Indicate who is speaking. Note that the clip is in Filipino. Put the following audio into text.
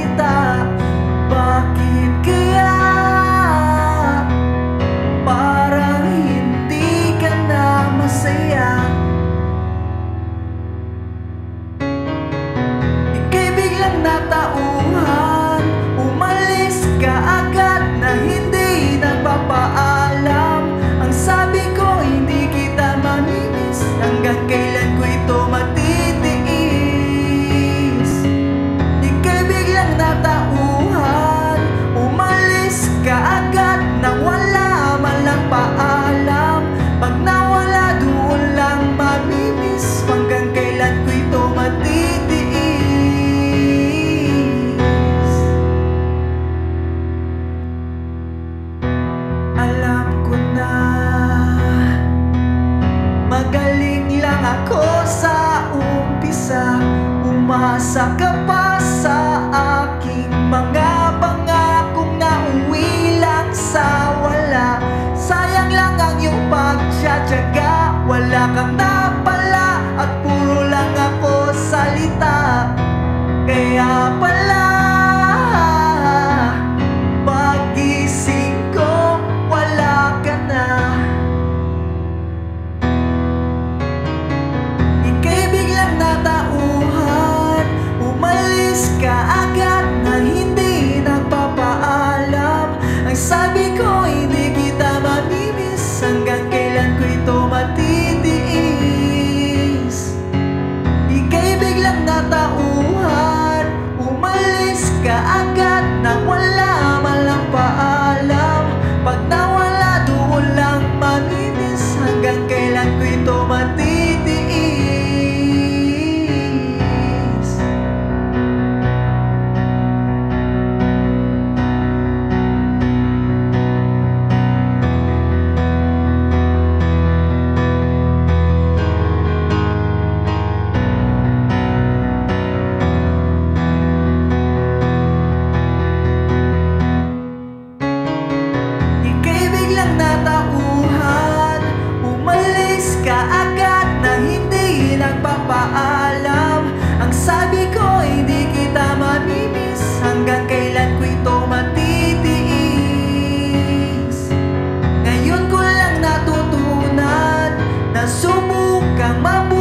Speaker 1: realidade. magtsatsaga. Wala kang dapat Jika aku lang natauhan Umalis ka agad na hindi nagpapaalam. Ang sabi ko hindi kita mamimiss Hanggang kailan ko ito matitiis. Ngayon ko lang natutunan Na sumukang mabuhay